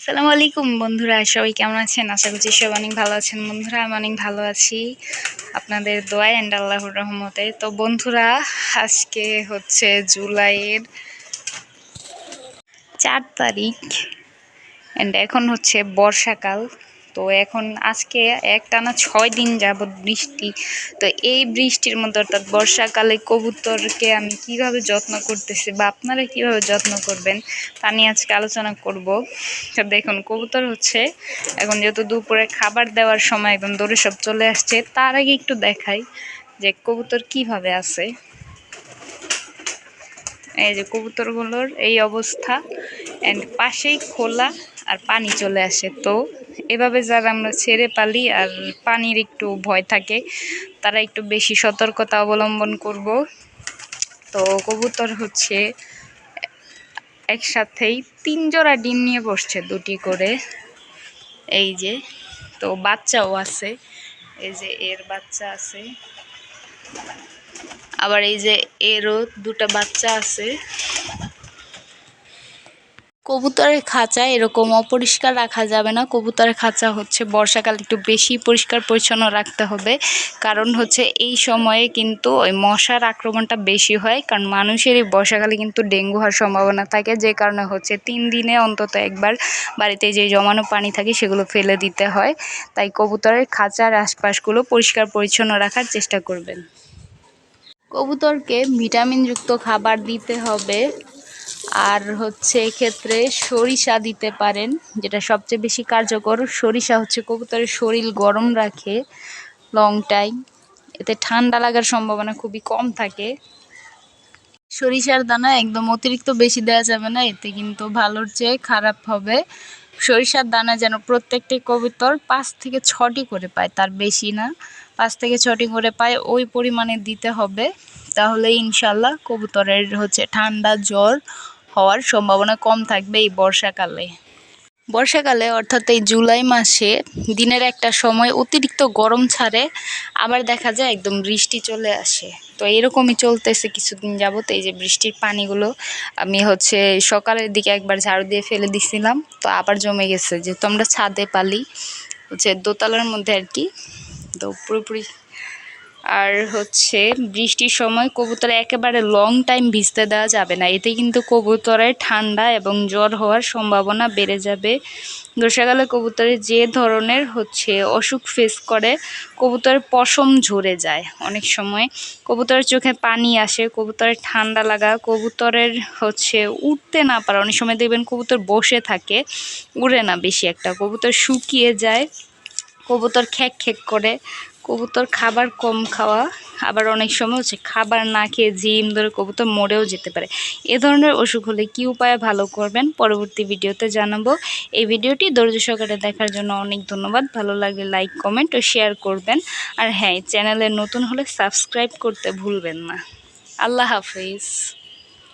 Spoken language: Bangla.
আসসালামু আলাইকুম বন্ধুরা, সবাই কেমন আছেন? আশা করছি সব অনেক ভালো আছেন। বন্ধুরা, আমি অনেক ভালো আছি। আপনাদের দোয়া অ্যান্ড আল্লাহর রহমতে। তো বন্ধুরা, আজকে হচ্ছে জুলাইয়ের চার তারিখ। অ্যান্ড এখন হচ্ছে বর্ষাকাল। তো এখন আজকে একটানা ছয় দিন যাবৎ বৃষ্টি। তো এই বৃষ্টির মধ্যে অর্থাৎ বর্ষাকালে কবুতরকে আমি কীভাবে যত্ন করতেছি বা আপনারা কীভাবে যত্ন করবেন তা নিয়ে আজকে আলোচনা করব। তো দেখুন, কবুতর হচ্ছে এখন যেহেতু দুপুরে খাবার দেওয়ার সময় একদম দৌড়ে সব চলে আসছে, তার আগে একটু দেখাই যে কবুতর কীভাবে আছে। এই যে কবুতরগুলোর এই অবস্থা অ্যান্ড পাশেই খোলা আর পানি চলে আসে। তো এভাবে যারা আমরা ছেড়ে পালি আর পানির একটু ভয় থাকে, তারা একটু বেশি সতর্কতা অবলম্বন করব। তো কবুতর হচ্ছে একসাথেই তিন জোড়া ডিম নিয়ে বসছে দুটি করে। এই যে, তো বাচ্চাও আছে, এই যে এর বাচ্চা আছে। আবার এই যে এরও দুটা বাচ্চা আছে। কবুতরের খাঁচা এরকম অপরিষ্কার রাখা যাবে না। কবুতরের খাঁচা হচ্ছে বর্ষাকাল একটু বেশি পরিষ্কার পরিচ্ছন্ন রাখতে হবে। কারণ হচ্ছে এই সময়ে কিন্তু ওই মশার আক্রমণটা বেশি হয়। কারণ মানুষের এই বর্ষাকালে কিন্তু ডেঙ্গু হওয়ার সম্ভাবনা থাকে। যে কারণে হচ্ছে তিন দিনে অন্তত একবার বাড়িতে যে জমানো পানি থাকে সেগুলো ফেলে দিতে হয়। তাই কবুতরের খাঁচার আশপাশগুলো পরিষ্কার পরিচ্ছন্ন রাখার চেষ্টা করবেন। কবুতরকে ভিটামিনযুক্ত খাবার দিতে হবে। আর হচ্ছে এক্ষেত্রে সরিষা দিতে পারেন, যেটা সবচেয়ে বেশি কার্যকর। সরিষা হচ্ছে কবুতরের শরীর গরম রাখে লং টাইম এতে ঠান্ডা লাগার সম্ভাবনা খুবই কম থাকে। সরিষার দানা একদম অতিরিক্ত বেশি দেওয়া যাবে না, এতে কিন্তু ভালোর চেয়ে খারাপ হবে। সরিষার দানা যেন প্রত্যেকটি কবুতর পাঁচ থেকে ছটি করে পায়, তার বেশি না। পাঁচ থেকে ছটি করে পায়, ওই পরিমাণে দিতে হবে। তাহলে ইনশাল্লাহ কবুতরের হচ্ছে ঠান্ডা জ্বর হওয়ার সম্ভাবনা কম থাকবে এই বর্ষাকালে। বর্ষাকালে অর্থাৎ এই জুলাই মাসে দিনের একটা সময় অতিরিক্ত গরম ছাড়ে, আবার দেখা যায় একদম বৃষ্টি চলে আসে। তো এরকমই চলতেছে কিছুদিন যাবত, এই যে বৃষ্টির পানিগুলো আমি হচ্ছে সকালের দিকে একবার ঝাড়ু দিয়ে ফেলে দিছিলাম, তো আবার জমে গেছে। যেহেতু আমরা ছাদে পালি, হচ্ছে দোতলার মধ্যে আর কি, তো পুরোপুরি আর হচ্ছে বৃষ্টির সময় কবুতরে একেবারে লং টাইম ভিজতে দেওয়া যাবে না। এতে কিন্তু কবুতরের ঠান্ডা এবং জ্বর হওয়ার সম্ভাবনা বেড়ে যাবে। বর্ষাকালে কবুতরের যে ধরনের হচ্ছে অসুখ ফেস করে, কবুতরের পশম ঝরে যায় অনেক সময়। কবুতরের চোখে পানি আসে, কবুতরের ঠান্ডা লাগা, কবুতরের হচ্ছে উঠতে না পারে, অনেক সময় দেখবেন কবুতর বসে থাকে, উড়ে না বেশি একটা। কবুতর শুকিয়ে যায়, কবুতর খ্যাক খ্যাক করে কবুতর খাবার কম খাওয়া, আবার অনেক সময় হচ্ছে খাবার না খেয়ে জিম ধরে কবুতর মরেও যেতে পারে। এ ধরনের অসুখ হলে কী উপায়ে ভালো করবেন পরবর্তী ভিডিওতে জানাব। এই ভিডিওটি ধৈর্য সহকারে দেখার জন্য অনেক ধন্যবাদ। ভালো লাগলে লাইক, কমেন্ট ও শেয়ার করবেন। আর হ্যাঁ চ্যানেলে নতুন হলে সাবস্ক্রাইব করতে ভুলবেন না। আল্লাহ হাফিজ।